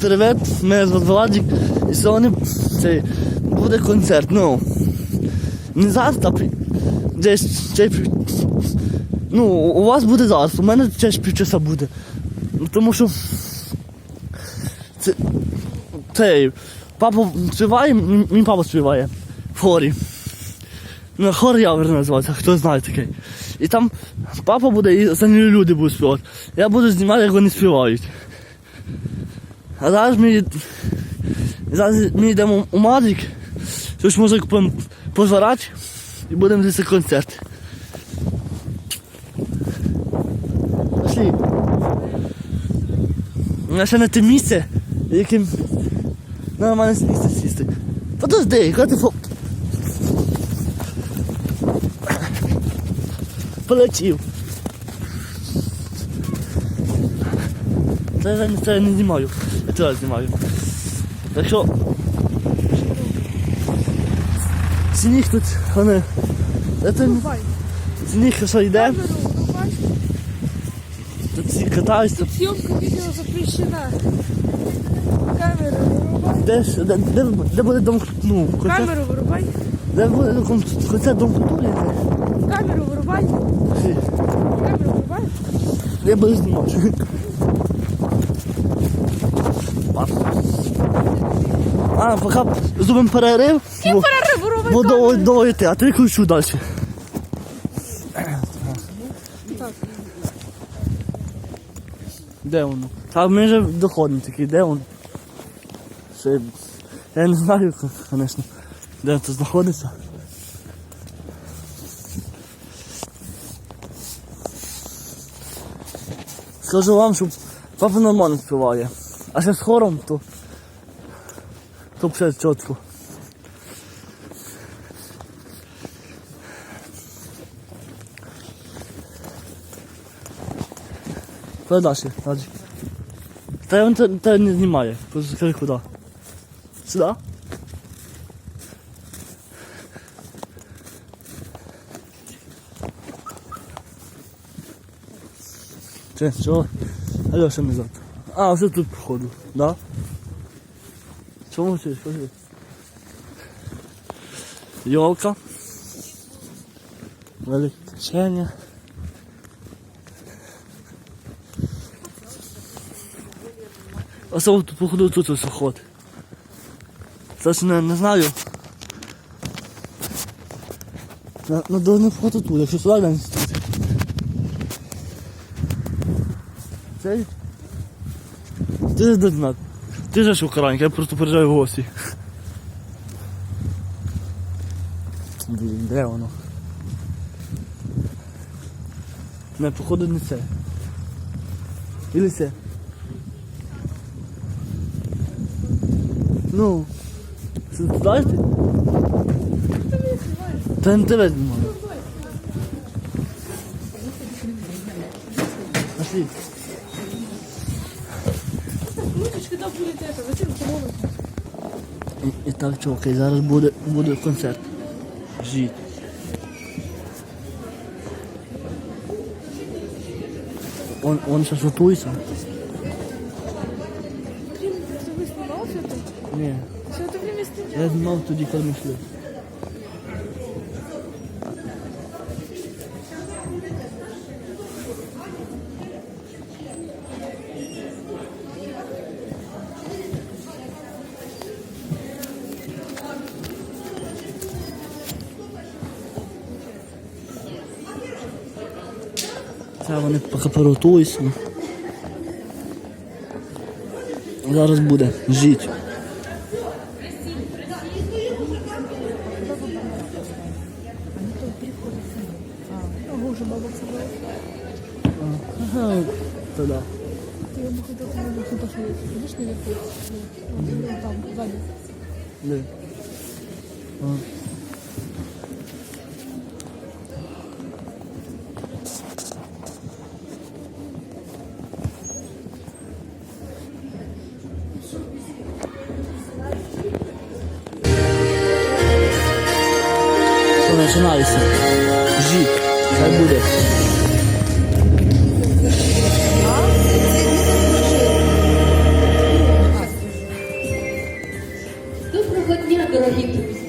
Привет, мене звати Владик. І сьогодні це буде концерт. Ну, не зараз, а десь ще. Ну, у вас буде зараз, у мене ще півчаса буде. Ну, Тому що це, це папа співає, мій папа співає в хорі. Ну, хор Явер називається, хто знає такий. І там папа буде і нього люди будуть співати. Я буду знімати, як вони співають. А зараз ми, зараз ми йдемо у Мадрик, щось може купимо пожарати і будемо дивитися концерт. Пошли. Нас ще на те місце, яким нормально місце сісти. Подожди, коли ти фо... Полетів. Я, це я не знімаю. Я тебе знімаю. Так що. Сніг тут, вони. Це Врубай. сніг що йде, Камеру врубай. тут всі катаються. Съемка видео запрещена. Камеру вырубай. Де, ж- де, де, де буде дом ну, концерт? Камеру вырубай. Де буде кон- концерт дом культури? Камеру вырубай. Чи- Камеру вырубай. Я буду знімати. А, поки зробимо перерив. бо- Камеру вырубай. Бо довго, довго йти, а ти включу далі. Де воно? Та ми вже доходимо такі, де воно? Ще, я не знаю, звісно, де це знаходиться. Скажу вам, що папа нормально співає. А ще з хором, то, то все чітко. Куди далі? Далі. Та він те, те не знімає. Просто скажи куди. Сюди? Чи, що? Альоша не зад. А, все тут походу, да? Чому? Скажи. Йолка. Велике тут походу тут ось охот. Це не, знаю. На, на должны походу тут, якщо сюди. Цей? Ти де. Ти ж ж українка, я просто приїжджаю в гості. Блін, де воно? Не, походу не це. Или це? Ну, це йти? Та не тебе знімаю. Пошли. Крутишь, когда будет это. Зачем трогать? І, і так, чуваки, зараз буде, буде концерт. Жіть. Он, он сейчас готується. Блин, ты вы снимал все это? Ні, Все это время снимал. я знімав тоді, коли ми йшли. Це вони поки поротуються. Зараз буде собрал. Ага, тоді. Ты ему хотел, ты ему хотел, что видишь наверху? Там, сзади. Де? Признайся. Жік, хай буде. Доброго дня, дорогі друзі!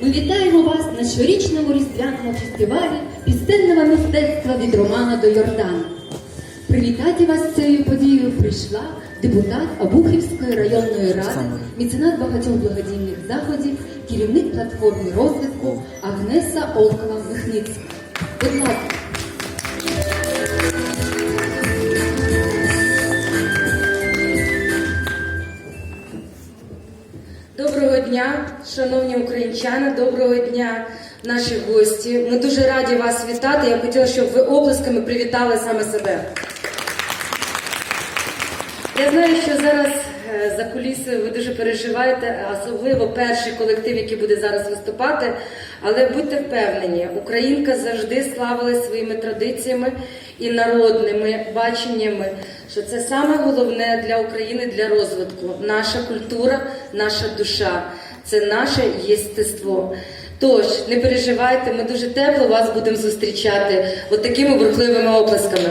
Ми вітаємо вас на щорічному різдвяному фестивалі пістельного мистецтва від Романа до Йордана. Привітати вас з цією подією прийшла депутат Обухівської районної ради, меценат багатьох благодійних заходів керівник платформи розвитку Агнеса Олкова Михницька. Будь ласка. Доброго дня, шановні українчани, доброго дня, наші гості. Ми дуже раді вас вітати. Я хотіла, щоб ви оплесками привітали саме себе. Я знаю, що зараз за кулісою ви дуже переживаєте, особливо перший колектив, який буде зараз виступати. Але будьте впевнені, Українка завжди славилась своїми традиціями і народними баченнями, що це саме головне для України для розвитку. Наша культура, наша душа, це наше єстество. Тож не переживайте, ми дуже тепло вас будемо зустрічати от такими бурхливими оплесками.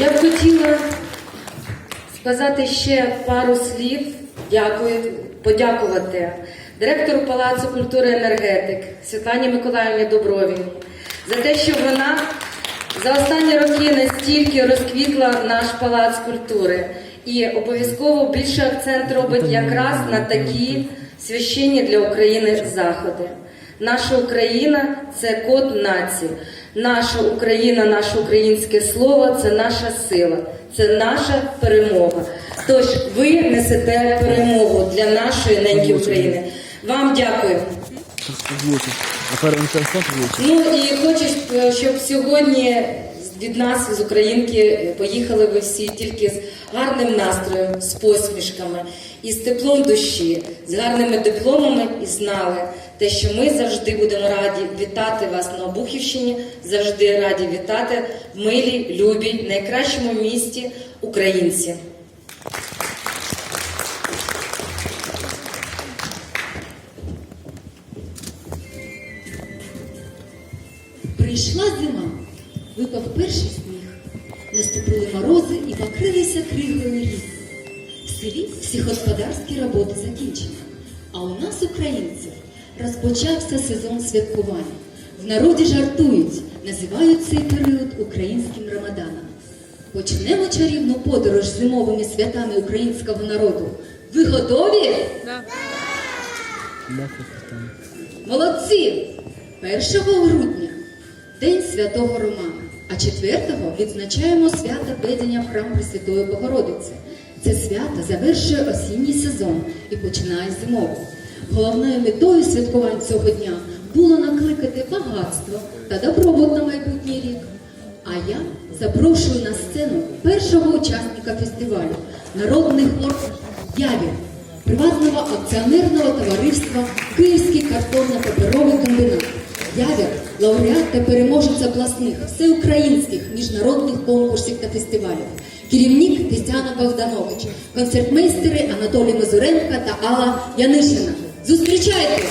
Я б хотіла сказати ще пару слів. Дякую, подякувати директору Палацу культури енергетик Світлані Миколаївні Добровій за те, що вона за останні роки настільки розквітла наш палац культури і обов'язково більше акцент робить якраз на такі священні для України заходи. Наша Україна це код нації. Наша Україна, наше українське слово це наша сила, це наша перемога. Тож ви несете перемогу для нашої неньки України. Вам дякую. Ну і хочу, е, щоб сьогодні від нас, з Українки, поїхали ви всі тільки з гарним настроєм, з посмішками і з теплом душі, з гарними дипломами і знали те, що ми завжди будемо раді вітати вас на Обухівщині, завжди раді вітати в милій, любій, найкращому місті українці. Прийшла зима, випав перший сніг, наступили морози і покрилися кригою ліс. В селі всі господарські роботи закінчені, а у нас, українців, розпочався сезон святкування. В народі жартують, називають цей період українським Рамаданом. Почнемо чарівну подорож зимовими святами українського народу. Ви готові? Молодці! 1 грудня День Святого Романа, а 4-го відзначаємо свято ведення в храм Пресвятої Богородиці. Це свято завершує осінній сезон і починає зимовий. Головною метою святкувань цього дня було накликати багатство та добробут на майбутній рік. А я запрошую на сцену першого учасника фестивалю народний хор Явір приватного акціонерного товариства Київський картонно-паперовий комбінат. Явір лауреат та переможець обласних всеукраїнських міжнародних конкурсів та фестивалів. Керівник Тетяна Богданович, концертмейстери Анатолій Мазуренко та Алла Янишина. Зустрічайте!